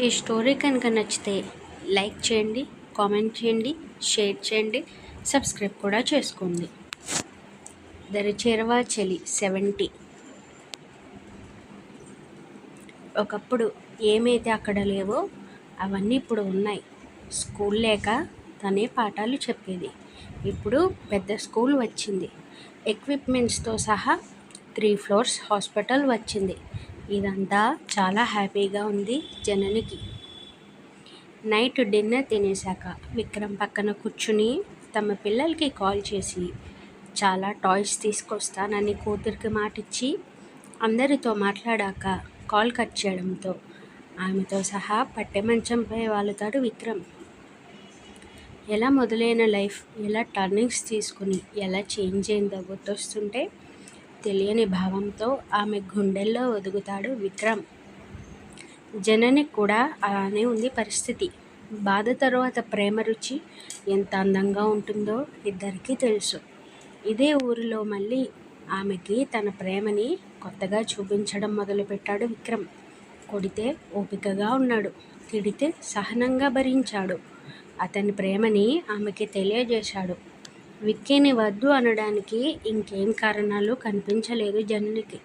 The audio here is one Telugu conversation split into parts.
ఈ స్టోరీ కనుక నచ్చితే లైక్ చేయండి కామెంట్ చేయండి షేర్ చేయండి సబ్స్క్రైబ్ కూడా చేసుకోండి. దరిచేరవా చలి సెవెంటీ. ఒకప్పుడు ఏమైతే అక్కడ లేవో అవన్నీ ఇప్పుడు ఉన్నాయి. స్కూల్ లేక తనే పాఠాలు చెప్పేది. ఇప్పుడు పెద్ద స్కూల్ వచ్చింది. ఎక్విప్మెంట్స్తో సహా త్రీ ఫ్లోర్స్ హాస్పిటల్ వచ్చింది. ఇదంతా చాలా హ్యాపీగా ఉంది జననికి. నైట్ డిన్నర్ తినేశాక విక్రమ్ పక్కన కూర్చుని తమ పిల్లలకి కాల్ చేసి చాలా టాయ్స్ తీసుకొస్తానని కూతురికి మాటిచ్చి అందరితో మాట్లాడాక కాల్ కట్ చేయడంతో ఆమెతో సహా పట్టె మంచంపై వాలుతాడు విక్రమ్. ఎలా మొదలైన లైఫ్ ఎలా టర్నింగ్స్ తీసుకుని ఎలా చేంజ్ అయిందో గుర్తొస్తుంటే తెలియని భావంతో ఆమె గుండెల్లో ఒదుగుతాడు విక్రమ్. జనని కూడా అలానే ఉంది పరిస్థితి. బాధ తర్వాత ప్రేమ రుచి ఎంత అందంగా ఉంటుందో ఇద్దరికీ తెలుసు. ఇదే ఊరిలో మళ్ళీ ఆమెకి తన ప్రేమని కొత్తగా చూపించడం మొదలుపెట్టాడు విక్రమ్. కొడితే ఓపికగా ఉన్నాడు. తిడితే సహనంగా భరించాడు. అతని ప్రేమని ఆమెకి తెలియజేశాడు. విక్కీని వద్దు అనడానికి ఇంకేం కారణాలు కనిపించలేదు జననికి.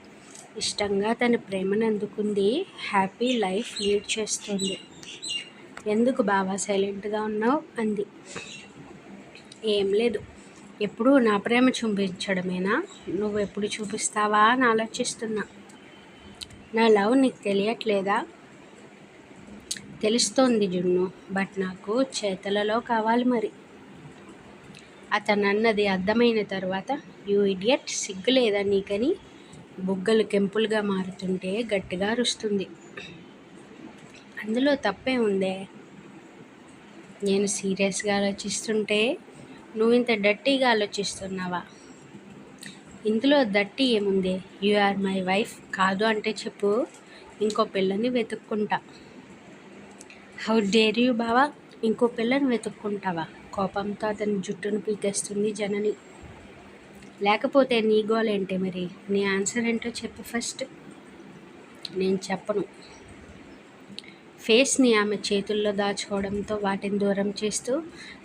ఇష్టంగా తన ప్రేమను అందుకుంది. హ్యాపీ లైఫ్ లీడ్ చేస్తుంది. ఎందుకు బాగా సైలెంట్గా ఉన్నావు? అంది. ఏం లేదు. ఎప్పుడు నా ప్రేమ చూపించడమేనా? నువ్వు ఎప్పుడు చూపిస్తావా? అని ఆలోచిస్తున్నా. నా లవ్ నీకు తెలియట్లేదా? తెలుస్తోంది జున్ను బట్ నాకు చేతలలో కావాలి మరి. అతను అన్నది అర్థమైన తర్వాత యూ ఇడియట్ సిగ్గు లేదా నీకని? బుగ్గలు కెంపులుగా మారుతుంటే గట్టిగా అరుస్తుంది. అందులో తప్పే ఉందే? నేను సీరియస్గా ఆలోచిస్తుంటే నువ్వు ఇంత డట్టీగా ఆలోచిస్తున్నావా? ఇందులో దట్టి ఏముంది? యు ఆర్ మై వైఫ్ కాదు అంటే చెప్పు. ఇంకో పిల్లని వెతుక్కుంటా. హౌ డేర్ యూ బావా? ఇంకో పిల్లని వెతుక్కుంటావా? కోపంతో అతని జుట్టును పీకేస్తుంది జనని. లేకపోతే నీ గోల్ ఏంటి మరి? నీ ఆన్సర్ ఏంటో చెప్పు ఫస్ట్ నేను చెప్పను. ఫేస్ని ఆమె చేతుల్లో దాచుకోవడంతో వాటిని దూరం చేస్తూ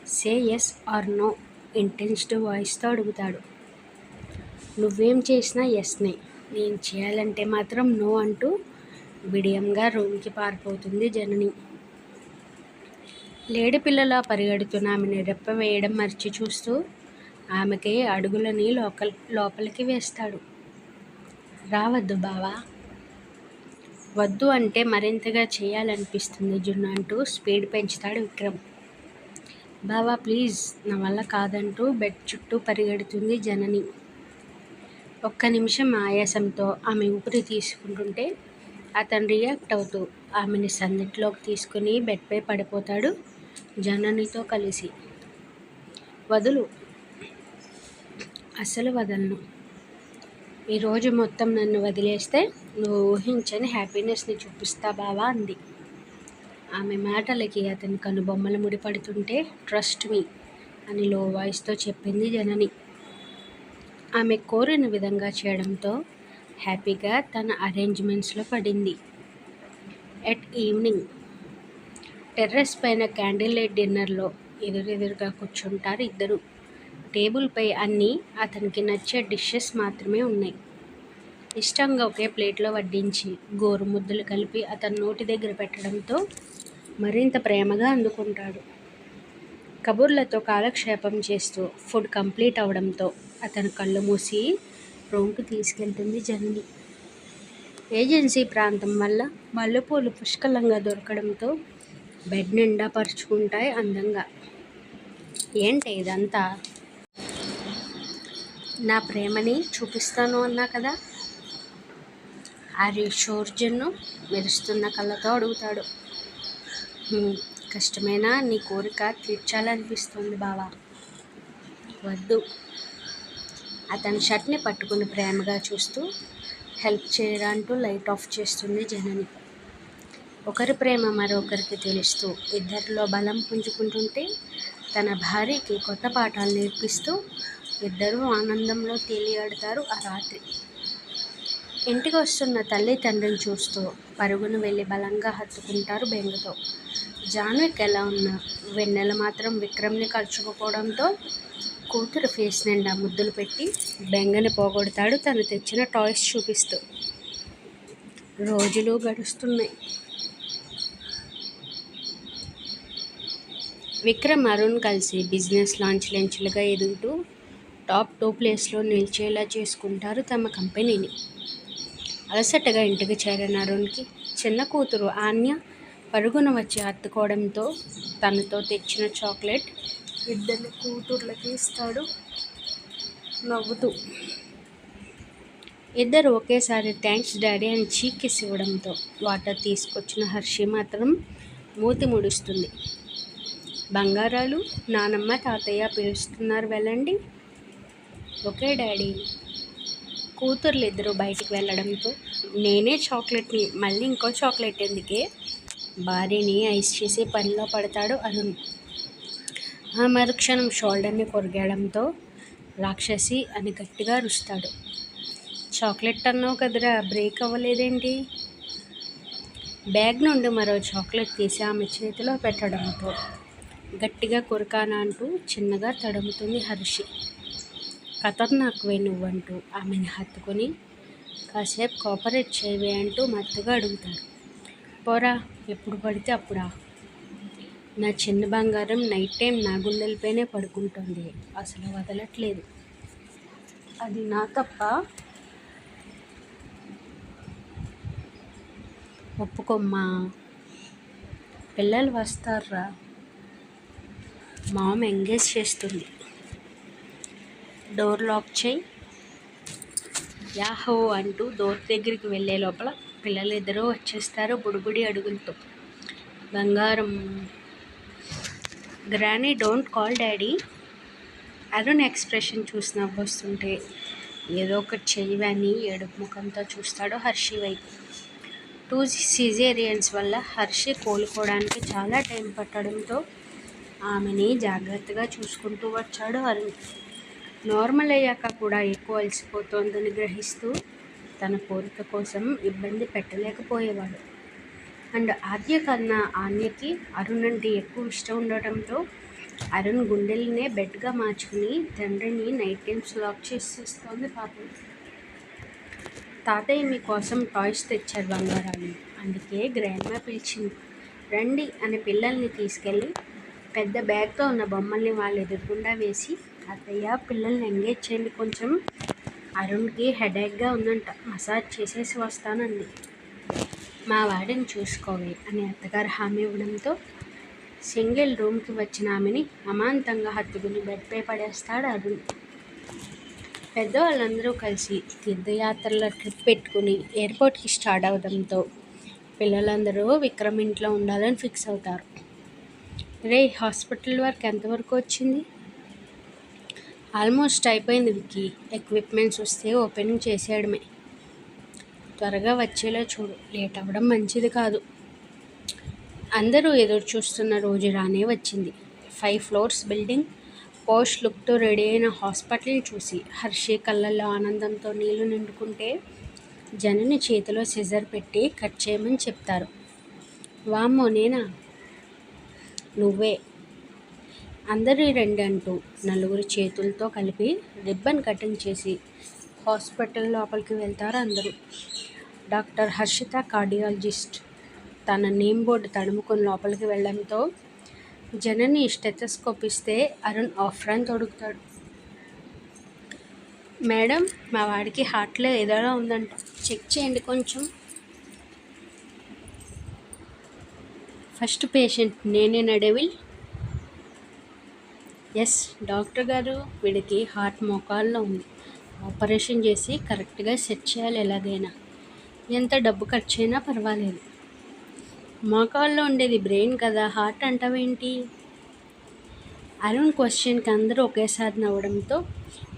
say yes or no intense వాయిస్తో అడుగుతాడు. నువ్వేం చేసినా ఎస్నే నేను చేయాలంటే మాత్రం నో అంటూ బిడియంగా రూమ్కి పారిపోతుంది జనని. లేడి పిల్లలా పరిగెడుతున్న ఆమెను రెప్పవేయడం మర్చి చూస్తూ ఆమెకి అడుగులని లోకల్ లోపలికి వేస్తాడు. రావద్దు బావా. వద్దు అంటే మరింతగా చేయాలనిపిస్తుంది జున్ను అంటూ స్పీడ్ పెంచుతాడు విక్రమ్. బావా ప్లీజ్ నా వల్ల కాదంటూ బెడ్ చుట్టూ పరిగెడుతుంది జనని. ఒక్క నిమిషం ఆయాసంతో ఆమె ఊపిరి తీసుకుంటుంటే అతను రియాక్ట్ అవుతూ ఆమెని సందిట్లోకి తీసుకుని బెడ్పై పడిపోతాడు. జననితో కలిసి. వదులు. అసలు వదలను. ఈరోజు మొత్తం నన్ను వదిలేస్తే నువ్వు ఊహించని హ్యాపీనెస్ని చూపిస్తా బావా అంది. ఆమె మాటలకి అతని కనుబొమ్మలు ముడిపడుతుంటే ట్రస్ట్ మీ అని లో వాయిస్తో చెప్పింది జనని. ఆమె కోరిన విధంగా చేయడంతో హ్యాపీగా తన అరేంజ్మెంట్స్లో పడింది. ఎట్ ఈవినింగ్ టెర్రస్ పైన క్యాండిల్ లైట్ డిన్నర్లో ఎదురెదురుగా కూర్చుంటారు ఇద్దరు. టేబుల్పై అన్నీ అతనికి నచ్చే డిషెస్ మాత్రమే ఉన్నాయి. ఇష్టంగా ఒకే ప్లేట్లో వడ్డించి గోరు ముద్దలు కలిపి అతను నోటి దగ్గర పెట్టడంతో మరింత ప్రేమగా అందుకుంటాడు. కబుర్లతో కాలక్షేపం చేస్తూ ఫుడ్ కంప్లీట్ అవడంతో అతను కళ్ళు మూసి రూమ్కి తీసుకెళ్తుంది జనని. ఏజెన్సీ ప్రాంతం వల్ల మల్లెపూలు పుష్కలంగా దొరకడంతో బెడ్ నిండా పరుచుకుంటాయి అందంగా. ఏంటి ఇదంతా? నా ప్రేమని చూపిస్తాను అన్నా కదా? ఆర్య షోర్జన్ను మెరుస్తున్న కళ్ళతో అడుగుతాడు. కష్టమైనా నీ కోరిక తీర్చాలనిపిస్తుంది బావా. వద్దు. అతని షర్ట్ని పట్టుకుని ప్రేమగా చూస్తూ హెల్ప్ చేయరా అంటూ లైట్ ఆఫ్ చేస్తుంది జనని. ఒకరి ప్రేమ మరొకరికి తెలుస్తూ ఇద్దరిలో బలం పుంజుకుంటుంటే తన భార్యకి కొత్త పాఠాలు నేర్పిస్తూ ఇద్దరూ ఆనందంలో తేలియాడతారు ఆ రాత్రి. ఇంటికి వస్తున్న తల్లి తండ్రిని చూస్తూ పరుగును వెళ్ళి బలంగా హత్తుకుంటారు బెంగతో. జాన్విక్ ఎలా ఉన్నా వెన్నెల మాత్రం విక్రమ్ని కలుచుకోవడంతో కూతురు ఫేస్ నిండా ముద్దులు పెట్టి బెంగని పోగొడతాడు తను తెచ్చిన టాయ్స్ చూపిస్తూ. రోజులు గడుస్తున్నాయి. విక్రమ్ అరుణ్ కలిసి బిజినెస్ లాంచ్ లెంచులుగా ఎదుగుతూ టాప్ టూ ప్లేస్లో నిలిచేలా చేసుకుంటారు తమ కంపెనీని. అలసటగా ఇంటికి చేరిన అరుణ్కి చిన్న కూతురు ఆన్య పరుగున వచ్చి అత్తుకోవడంతో తనతో తెచ్చిన చాక్లెట్ ఇద్దరు కూతుర్లకి ఇస్తాడు నవ్వుతూ. ఇద్దరు ఒకేసారి థ్యాంక్స్ డాడీ అని చీకిస్ ఇవ్వడంతో వాటర్ తీసుకొచ్చిన హర్షి మాత్రం మూతి ముడుస్తుంది. బంగారాలు నానమ్మ తాతయ్య పిలుస్తున్నారు వెళ్ళండి. Okay daddy. కూతుర్లు ఇద్దరు బయటికి వెళ్ళడంతో నేనే చాక్లెట్ని మళ్ళీ ఇంకో చాక్లెట్ ఎందుకే? భార్యని ఐస్ చేసి పనిలో పడతాడు అరుణ్. ఆ మరుక్షణం షోల్డర్ని కొరిగేయడంతో రాక్షసి అని గట్టిగా రుస్తాడు చాక్లెట్ అన్నావు కదరా బ్రేక్ అవ్వలేదేంటి? బ్యాగ్ నుండి మరో చాక్లెట్ తీసి ఆమె చేతిలో పెట్టడంతో గట్టిగా కొరకానా అంటూ చిన్నగా తడుముతుంది హర్షి. ఖతర్నాక్వే నువ్వంటూ ఆమెను హత్తుకొని కాసేపు కోఆపరేట్ చేయవే అంటూ మత్తుగా అడుగుతారు పోరా ఎప్పుడు పడితే అప్పుడా? నా చిన్న బంగారం నైట్ టైం నా గుండెలపైనే పడుకుంటుంది. అసలు వదలట్లేదు. అది నా తప్ప ఒప్పుకోమ్మా. పిల్లలు వస్తారా మామ్ ఎంగేజ్ చేస్తుంది. డోర్ లాక్ చేయి. యాహో అంటూ డోర్ దగ్గరికి వెళ్ళే లోపల పిల్లలు ఇద్దరూ వచ్చేస్తారు బుడిబుడి అడుగులతో. బంగారం. Granny don't call daddy. Arun expression చూసి నవ్వొస్తుంటే ఏదో ఒకటి చెయ్యని ఏడుపు ముఖంతో చూస్తాడు హర్షి వైపు. టూ సిజేరియన్స్ వల్ల హర్షి కోలుకోవడానికి చాలా టైం పట్టడంతో ఆమెని జాగ్రత్తగా చూసుకుంటూ వచ్చాడు అరుణ్. నార్మల్ అయ్యాక కూడా ఎక్కువ అలసిపోతోందని గ్రహిస్తూ తన కోరిక కోసం ఇబ్బంది పెట్టలేకపోయేవాడు. అండ్ ఆద్య కన్నా ఆన్యకి అరుణ్ అంటే ఎక్కువ ఇష్టం ఉండటంతో అరుణ్ గుండెలనే బెడ్గా మార్చుకుని తండ్రిని నైట్ టైమ్స్ లాక్ చేసేస్తోంది పాపం. తాతయ్య మీకోసం టాయ్స్ తెచ్చారు బంగారాలు అందుకే గ్రాండ్మా పిలిచింది. రండి అని పిల్లల్ని తీసుకెళ్ళి పెద్ద బ్యాగ్తో ఉన్న బొమ్మల్ని వాళ్ళు ఎదురుగుండా వేసి అత్తయ్య పిల్లల్ని ఎంగేజ్ చేయండి కొంచెం. అరుణ్కి హెడేక్గా ఉందంట. మసాజ్ చేసేసి వస్తానంది. మా వాడిని చూసుకోవే అని అత్తగారు హామీ ఇవ్వడంతో సింగిల్ రూమ్కి వచ్చిన ఆమెని అమాంతంగా హత్తుకుని బెడ్పై పడేస్తాడు అరుణ్. పెద్దవాళ్ళందరూ కలిసి తీర్థయాత్రల ట్రిప్ పెట్టుకుని ఎయిర్పోర్ట్కి స్టార్ట్ అవడంతో పిల్లలందరూ విక్రమ్ ఇంట్లో ఉండాలని ఫిక్స్ అవుతారు. రే హాస్పిటల్ వర్క్ ఎంతవరకు వచ్చింది? ఆల్మోస్ట్ అయిపోయింది విక్కీ. ఎక్విప్మెంట్స్ వస్తే ఓపెనింగ్ చేసేయడమే. త్వరగా వచ్చేలా చూడు. లేట్ అవ్వడం మంచిది కాదు. అందరూ ఎదురు చూస్తున్న రోజు రానే వచ్చింది. ఫైవ్ ఫ్లోర్స్ బిల్డింగ్ పోస్ట్ లుక్తో రెడీ అయిన హాస్పిటల్ చూసి హర్షి కళ్ళల్లో ఆనందంతో నీళ్ళు నిండుకుంటే జనని చేతిలో సిజర్ పెట్టి కట్ చేయమని చెప్తారు. వామ్మో నేనా? నువ్వే. అందరి రెండు అంటూ నలుగురు చేతులతో కలిపి రిబ్బన్ కటింగ్ చేసి హాస్పిటల్ లోపలికి వెళ్తారు అందరూ. డాక్టర్ హర్షిత కార్డియాలజిస్ట్ తన నేమ్ బోర్డు తడుముకొని లోపలికి వెళ్ళడంతో జనని స్టెథస్కోప్ ఇస్తే అరుణ్ ఆఫ్రాన్ తొడుగుతాడు. మేడం మా వాడికి హార్ట్లో ఏదోలా ఉందంట. చెక్ చేయండి కొంచెం. ఫస్ట్ పేషెంట్ నేనే డెవిల్. ఎస్ డాక్టర్ గారు వీడికి హార్ట్ మోకాల్లో ఉంది. ఆపరేషన్ చేసి కరెక్ట్గా సెట్ చేయాలి ఎలాగైనా. ఎంత డబ్బు ఖర్చు అయినా పర్వాలేదు. మోకాల్లో ఉండేది బ్రెయిన్ కదా హార్ట్ అంటావేంటి? అరుణ్ క్వశ్చన్కి అందరూ ఒకేసారి నవ్వడంతో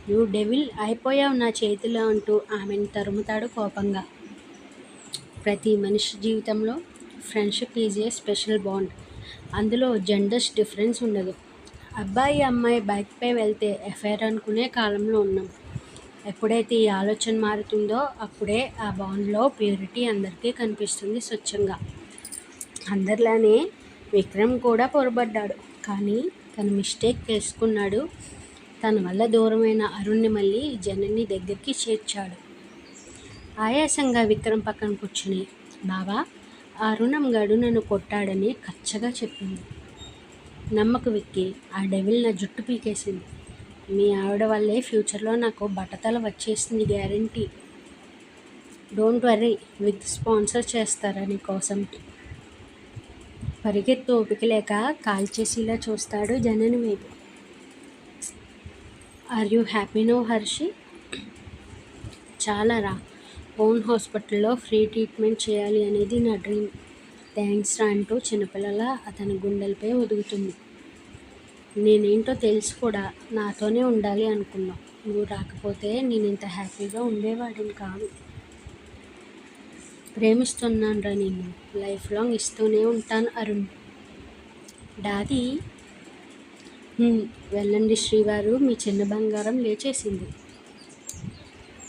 నువ్వు డెవిల్ అయిపోయావు నా చేతిలో అంటూ ఆమెను తరుముతాడు కోపంగా. ప్రతి మనిషి జీవితంలో friendship is a special bond అందులో జెండర్స్ డిఫరెన్స్ ఉండదు. అబ్బాయి అమ్మాయి బైక్పై వెళ్తే ఎఫ్ఐఆర్ అనుకునే కాలంలో ఉన్నాం. ఎప్పుడైతే ఈ ఆలోచన మారుతుందో అప్పుడే ఆ బాండ్లో ప్యూరిటీ అందరికీ కనిపిస్తుంది స్వచ్ఛంగా. అందరిలానే విక్రమ్ కూడా పొరబడ్డాడు. కానీ తన మిస్టేక్ చేసుకున్నాడు. తన వల్ల దూరమైన అరుణ్ని మళ్ళీ జనని దగ్గరికి చేర్చాడు. ఆయాసంగా విక్రమ్ పక్కన కూర్చుని బావా అరుణం గడు నన్ను కొట్టాడని కచ్చగా చెప్పింది. నమ్మకు విక్కి ఆ డెవిల్ నా జుట్టు పీకేసింది. మీ ఆవిడ వల్లే ఫ్యూచర్లో నాకు బట్టతల వచ్చేసింది guarantee. Don't worry with sponsor చేస్తారా నీ కోసం? పరిగెత్తు ఓపిక లేక కాల్చేసేలా చూస్తాడు జనని వైపు. Are you happy no Harshi చాలా రా. ఓన్ హాస్పిటల్లో ఫ్రీ ట్రీట్మెంట్ చేయాలి అనేది నా డ్రీమ్. థ్యాంక్స్ రా అంటూ చిన్నపిల్లల అతని గుండెలపై ఒదుగుతుంది. నేనేంటో తెలుసు కూడా నాతోనే ఉండాలి అనుకున్నావు నువ్వు రాకపోతే నేను ఇంత హ్యాపీగా ఉండేవాడిని కాదు. ప్రేమిస్తున్నాను రా నేను లైఫ్ లాంగ్ ఇస్తూనే ఉంటాను అరుణ్. డాదీ వెళ్ళండి శ్రీవారు. మీ చిన్న బంగారం లేచేసింది.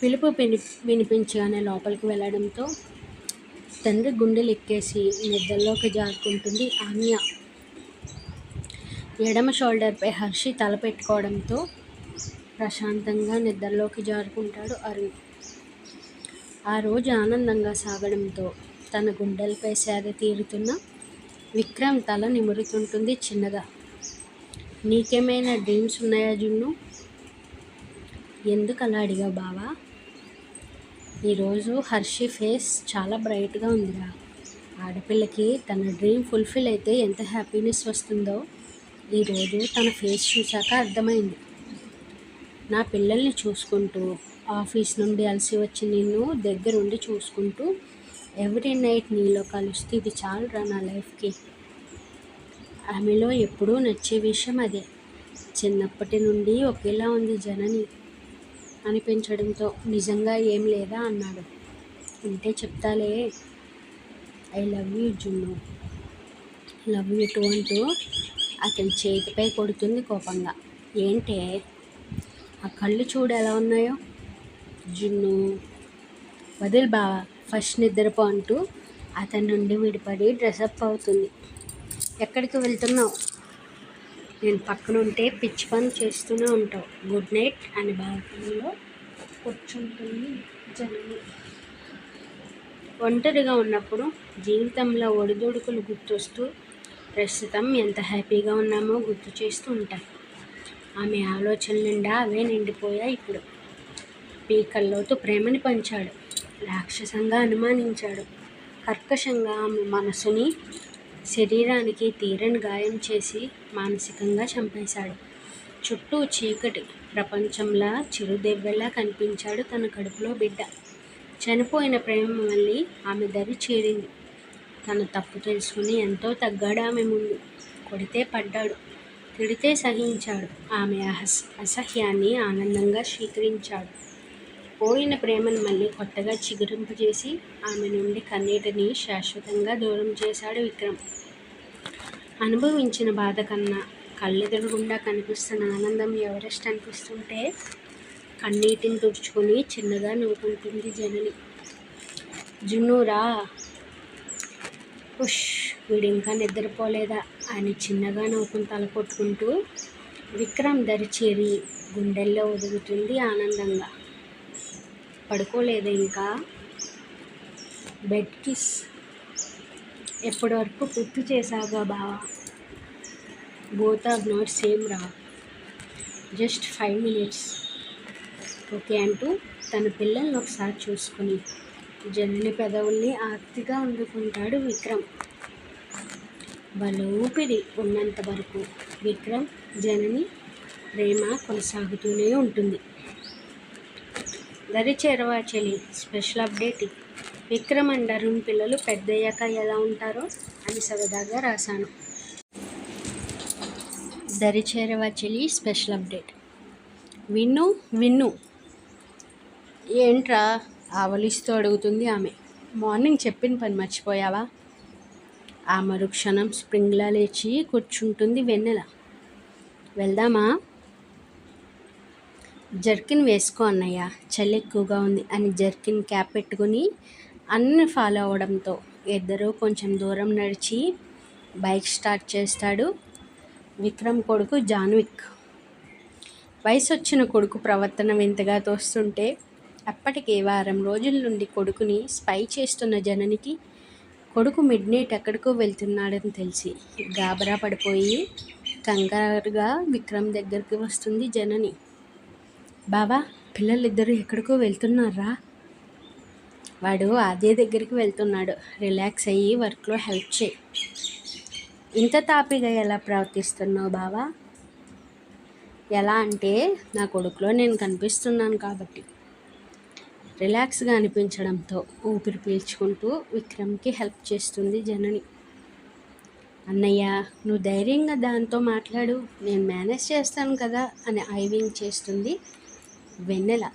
పిలుపు విని వినిపించగానే లోపలికి వెళ్ళడంతో తండ్రి గుండెలు ఎక్కేసి నిద్రలోకి జారుకుంటుంది ఆమియా. ఎడమ షోల్డర్పై హర్షి తల పెట్టుకోవడంతో ప్రశాంతంగా నిద్రలోకి జారుకుంటాడు అరుణ్. ఆ రోజు ఆనందంగా సాగడంతో తన గుండెలపై సేద తీరుతున్న విక్రమ్ తల నిమురుతుంటుంది చిన్నగా. నీకేమైనా డ్రీమ్స్ ఉన్నాయా జున్ను? ఎందుకు అలా అడిగావు బావా? ఈరోజు హర్షి ఫేస్ చాలా బ్రైట్గా ఉందిరా. ఆడపిల్లకి తన డ్రీమ్ ఫుల్ఫిల్ అయితే ఎంత హ్యాపీనెస్ వస్తుందో ఈరోజు తన ఫేస్ చూశాక అర్థమైంది. నా పిల్లల్ని చూసుకుంటూ ఆఫీస్ నుండి అలసి వచ్చి నిన్ను దగ్గరుండి చూసుకుంటూ ఎవ్రీ నైట్ నీలో కలుస్తూ ఇది చాలురా నా లైఫ్కి. ఆమెలో ఎప్పుడూ నచ్చే విషయం అదే. చిన్నప్పటి నుండి ఒకేలా ఉంది జనని. అనిపించడంతో నిజంగా ఏం లేదా అన్నాడు. ఉంటే చెప్తాలే. ఐ లవ్ యూ జున్ను. లవ్ యూ టూ అంటూ అతని చేతిపై కొడుతుంది కోపంగా. ఏంటే? ఆ కళ్ళు చూడు ఎలా ఉన్నాయో. జున్ను వదిలి బావా ఫస్ట్ నిద్రపో అంటూ అతని నుండి విడిపడి డ్రెస్అప్ అవుతుంది. ఎక్కడికి వెళ్తున్నావు? నేను పక్కన ఉంటే పిచ్చి పని చేస్తూనే ఉంటావు. గుడ్ నైట్ అని బాల్కనీలో కూర్చుంటుంది జనని ఒంటరిగా ఉన్నప్పుడు జీవితంలో ఒడిదుడుకులు గుర్తొస్తూ ప్రస్తుతం ఎంత హ్యాపీగా ఉన్నామో గుర్తు చేస్తూ ఉంటాయి ఆమె ఆలోచన నిండా అవే నిండిపోయాయి ఇప్పుడు. పీకల్లోతు ప్రేమని పంచాడు. రాక్షసంగా అనుమానించాడు. కర్కశంగా ఆమె మనసుని శరీరానికి తీరని గాయం చేసి మానసికంగా చంపేశాడు. చుట్టూ చీకటి. ప్రపంచంలా చిరుదెవ్వెలా కనిపించాడు తన కడుపులో బిడ్డ. చనిపోయిన ప్రేమ మళ్ళీ ఆమె దరి చేరింది. తన తప్పు తెలుసుకుని ఎంతో తగ్గాడు ఆమె ముందు. కొడితే పడ్డాడు. తిడితే సహించాడు. ఆమె అహస్ అసహ్యాన్ని ఆనందంగా స్వీకరించాడు. పోయిన ప్రేమను మళ్ళీ కొత్తగా చిగురింపజేసి ఆమె నుండి కన్నీటిని శాశ్వతంగా దూరం చేశాడు విక్రమ్. అనుభవించిన బాధ కన్నా కళ్ళెదురుగుండా కనిపిస్తున్న ఆనందం ఎవరెస్ట్ అనిపిస్తుంటే కన్నీటిని తుడుచుకొని చిన్నగా నవ్వుకుంటుంది జనని. జున్నురా ఉష్ వీడు ఇంకా నిద్రపోలేదా? అని చిన్నగా నవ్వుకుని తల కొట్టుకుంటూ విక్రమ్ దరి చేరి గుండెల్లో ఒదుగుతుంది ఆనందంగా. పడుకోలేదు ఇంకా. బెడ్ కిస్ ఎప్పటి వరకు పూర్తి చేసావుగా బావా? బోత్ ఆర్ నాట్ సేమ్ రా. జస్ట్ ఫైవ్ మినిట్స్ ఓకే అంటూ తన పిల్లల్ని ఒకసారి చూసుకుని జనని పెదవుల్ని ఆర్తిగా అందుకుంటాడు విక్రమ్. వాళ్ళ ఉన్నంత వరకు విక్రమ్ జనని ప్రేమ కొనసాగుతూనే ఉంటుంది. దరి చేరవా చెలి special update Vikram and Arun పిల్లలు పెద్దయ్యాక ఎలా ఉంటారో అని సరదాగా రాశాను. దరి చేరవా చెలి స్పెషల్ అప్డేట్. విన్ను విన్ను. ఏంట్రా? ఆవలిస్తూ అడుగుతుంది ఆమె. మార్నింగ్ చెప్పిన పని మర్చిపోయావా? ఆ మరుక్షణం స్ప్రింగ్లా లేచి కూర్చుంటుంది వెన్నెల. వెళ్దామా? జర్కిన్ వేసుకో అన్నయ్య. చలి ఎక్కువగా ఉంది అని జర్కిన్ క్యాప్ పెట్టుకుని అన్ని ఫాలో అవడంతో ఇద్దరూ కొంచెం దూరం నడిచి బైక్ స్టార్ట్ చేస్తాడు విక్రమ్ కొడుకు జాన్విక్. వయసు వచ్చిన కొడుకు ప్రవర్తన వింతగా తోస్తుంటే అప్పటికే వారం రోజుల నుండి కొడుకుని స్పై చేస్తున్న జననికి కొడుకు మిడ్ నైట్ ఎక్కడికో వెళ్తున్నాడని తెలిసి గాబరా పడిపోయి కంగారుగా విక్రమ్ దగ్గరికి వస్తుంది జనని. బావా పిల్లలిద్దరూ ఎక్కడికో వెళ్తున్నారా? వాడు అదే దగ్గరికి వెళ్తున్నాడు. రిలాక్స్ అయ్యి వర్క్లో హెల్ప్ చేయి. ఇంత తాపిగా ఎలా ప్రవర్తిస్తున్నావు బావా ఎలా అంటే నా కొడుకులో నేను కనిపిస్తున్నాను కాబట్టి. రిలాక్స్గా అనిపించడంతో ఊపిరి పీల్చుకుంటూ విక్రమ్కి హెల్ప్ చేస్తుంది జనని. అన్నయ్య నువ్వు ధైర్యంగా దాంతో మాట్లాడు. నేను మేనేజ్ చేస్తాను కదా అని ఐవింగ్ చేస్తుంది వెన్నెల.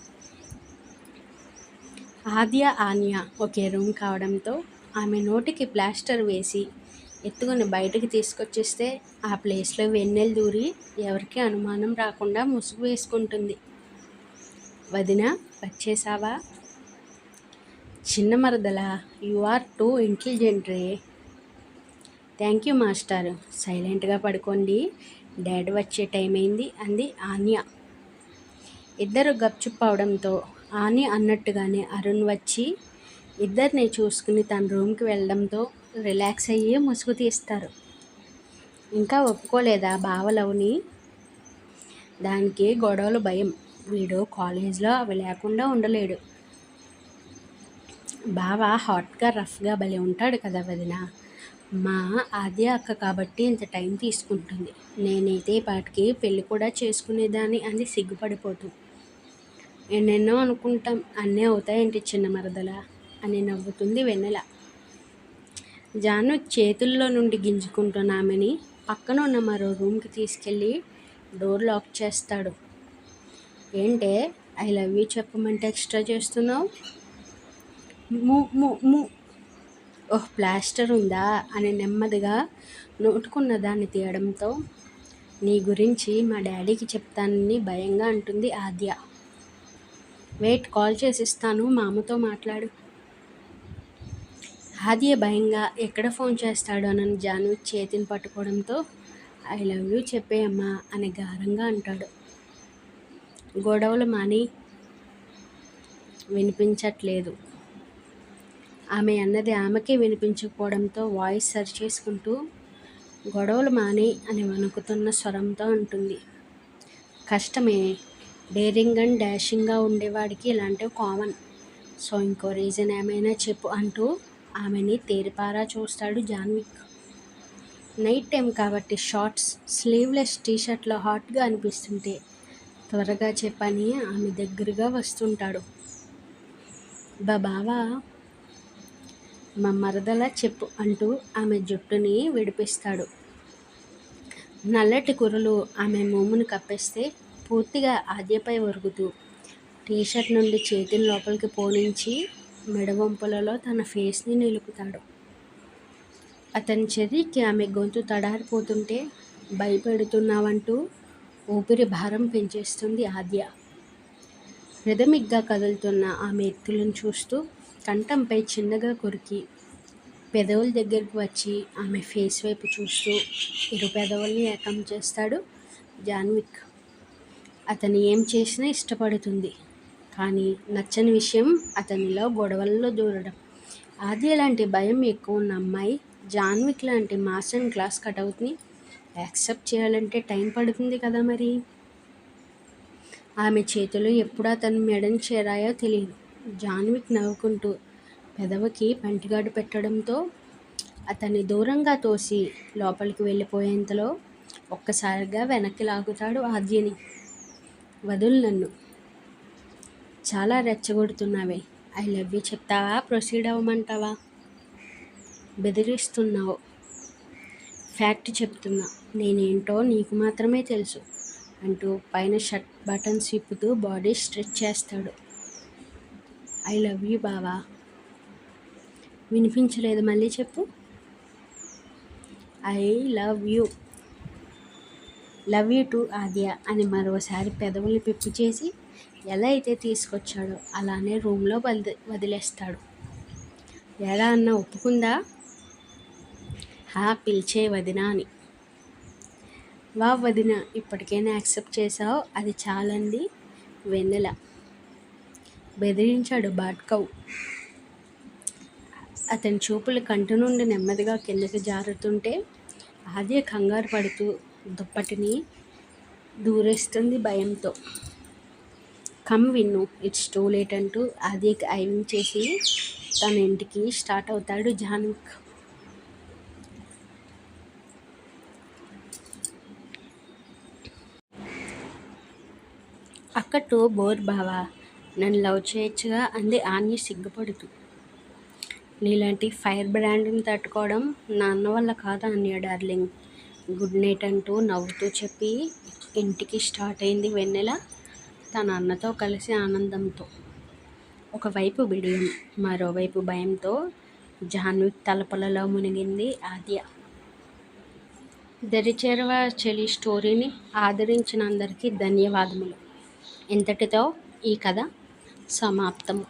ఆద్య ఆన్య ఒకే రూమ్ కావడంతో ఆమె నోటికి ప్లాస్టర్ వేసి ఎత్తుకొని బయటకు తీసుకొచ్చేస్తే ఆ ప్లేస్లో వెన్నెలు దూరి ఎవరికి అనుమానం రాకుండా ముసుగు వేసుకుంటుంది. వదిన వచ్చేసావా చిన్న మరదల యు ఆర్ టూ ఇంటెలిజెంట్ రే. థ్యాంక్ యూ మాస్టారు. సైలెంట్గా పడుకోండి. డాడ్ వచ్చే టైం అయింది అంది ఆన్య. ఇద్దరు గప్చుప్ అవడంతో ఆని అన్నట్టుగానే అరుణ్ వచ్చి ఇద్దరిని చూసుకుని తన రూమ్కి వెళ్ళడంతో రిలాక్స్ అయ్యి ముసుగు తీస్తారు. ఇంకా ఒప్పుకోలేదా బావలవుని? దానికి గొడవలు భయం. వీడు కాలేజ్లో అవి లేకుండా ఉండలేడు. బావ హాట్గా రఫ్గా భలే ఉంటాడు కదా వదిన. మా ఆద్య అక్క కాబట్టి ఇంత టైం తీసుకుంటుంది. నేనైతే పాటికి పెళ్ళి కూడా చేసుకునేదాన్ని అని సిగ్గుపడిపోతుంది ఎన్నెన్నో అనుకుంటాం. అన్నీ అవుతాయేంటి చిన్న మరదల? అని నవ్వుతుంది వెన్నెల. జాను చేతుల్లో నుండి గింజుకుంటున్న ఆమెని పక్కన ఉన్న మరో రూమ్కి తీసుకెళ్ళి డోర్ లాక్ చేస్తాడు. ఏంటే ఐ లవ్ యూ చెప్పమంటే ఎక్స్ట్రా చేస్తున్నావు? ము ము ము. ఓహ్ ప్లాస్టర్ ఉందా? అని నెమ్మదిగా నోటుకున్న దాన్ని తీయడంతో నీ గురించి మా డాడీకి చెప్తానని భయంగా అంటుంది ఆద్య. వెయిట్ కాల్ చేసిస్తాను మా అమ్మతో మాట్లాడు. హాదియ భయంగా ఎక్కడ ఫోన్ చేస్తాడోనని జాను చేతిని పట్టుకోవడంతో ఐ లవ్ యూ చెప్పేయమ్మా అని గారంగా అంటాడు. గొడవలు మాని వినిపించట్లేదు. ఆమె అన్నది ఆమెకే వినిపించకపోవడంతో వాయిస్ సరి చేసుకుంటూ గొడవలు మాని అని వణుకుతున్న స్వరంతో ఉంటుంది కష్టమే డేరింగ్ అండ్ డాషింగ్గా ఉండేవాడికి ఇలాంటివి కామన్. సో ఇంకో రీజన్ ఏమైనా చెప్పు అంటూ ఆమెని తేరిపారా చూస్తాడు జాన్విక్. నైట్ టైం కాబట్టి షార్ట్స్ స్లీవ్లెస్ టీషర్ట్లో హాట్గా అనిపిస్తుంటే త్వరగా చెప్పని ఆమె దగ్గరగా వస్తుంటాడు. బా బావా మా మరదలా చెప్పు అంటూ ఆమె జుట్టుని విడిపిస్తాడు. నల్లటి కురలు ఆమె మోమును కప్పేస్తే పూర్తిగా ఆద్యపై ఒరుగుతూ టీషర్ట్ నుండి చేతిని లోపలికి పోనించి మెడవంపులలో తన ఫేస్ని నిలుపుతాడు. అతని చర్యకి ఆమె గొంతు తడారిపోతుంటే భయపెడుతున్నావంటూ ఊపిరి భారం పెంచేస్తుంది ఆద్య. రిథమిక్గా కదులుతున్న ఆమె ఎత్తులను చూస్తూ కంఠంపై చిన్నగా కొరికి పెదవుల దగ్గరికి వచ్చి ఆమె ఫేస్ వైపు చూస్తూ ఇరు పెదవుల్ని ఏకం చేస్తాడు జాన్విక్. అతను ఏం చేసినా ఇష్టపడుతుంది. కానీ నచ్చని విషయం అతనిలో గొడవల్లో దూరడం. ఆది లాంటి భయం ఎక్కువ ఉన్న అమ్మాయి జాన్విక్ లాంటి మాస్ అండ్ క్లాస్ కటౌట్ని యాక్సెప్ట్ చేయాలంటే టైం పడుతుంది కదా మరి? ఆమె చేతులు ఎప్పుడు అతను మెడని చేరాయో తెలియదు జాన్విక్ నవ్వుకుంటూ పెదవికి పంటిగాడు పెట్టడంతో అతన్ని దూరంగా తోసి లోపలికి వెళ్ళిపోయేంతలో ఒక్కసారిగా వెనక్కి లాగుతాడు ఆద్యని. వదులు నన్ను. చాలా రెచ్చగొడుతున్నావే. ఐ లవ్ యూ చెప్తావా? ప్రొసీడ్ అవ్వమంటావా? బెదిరిస్తున్నావు. ఫ్యాక్ట్ చెప్తున్నా. నేనేంటో నీకు మాత్రమే తెలుసు అంటూ పైన షర్ట్ బటన్స్ విప్పుతూ బాడీ స్ట్రెచ్ చేస్తాడు. ఐ లవ్ యూ బావా. వినిపించలేదు. మళ్ళీ చెప్పు. I love you. Love you too Adya అని మరోసారి పెదవులు పిప్పి చేసి ఎలా అయితే తీసుకొచ్చాడో అలానే రూమ్లో వదిలి వదిలేస్తాడు. ఎలా అన్న ఒప్పుకుందా? హా పిలిచే వదిన అని. వా వదిన ఇప్పటికైనా యాక్సెప్ట్ చేసావు అది చాలంది వెన్నెల. బెదిరించాడు బాట్కవ్. అతని చూపులు కంటి నుండి నెమ్మదిగా కిందకి జారుతుంటే ఆద్య కంగారు పడుతూ దుప్పటిని దూరేస్తుంది భయంతో. Come win it's too late అంటూ ఆద్యకి ఐవింగ్ చేసి తన ఇంటికి స్టార్ట్ అవుతాడు జానుక్. అక్కతో బోర్ బావా నన్ను లవ్ చేయొచ్చుగా అంది ఆన్య సిగ్గుపడుతూ. నీలాంటి ఫైర్ బ్రాండ్ని తట్టుకోవడం నా అన్న వల్ల కాదా అన్య డార్లింగ్. గుడ్ నైట్ అంటూ నవ్వుతూ చెప్పి ఇంటికి స్టార్ట్ అయింది వెన్నెల. తన అన్నతో కలిసి ఆనందంతో. ఒకవైపు బిడియం మరోవైపు భయంతో జాన్విక్ తలపలలో మునిగింది ఆద్య. దరిచేరవ చెలి స్టోరీని ఆదరించిన అందరికీ ధన్యవాదములు. ఇంతటితో ఈ కథ సమాప్తం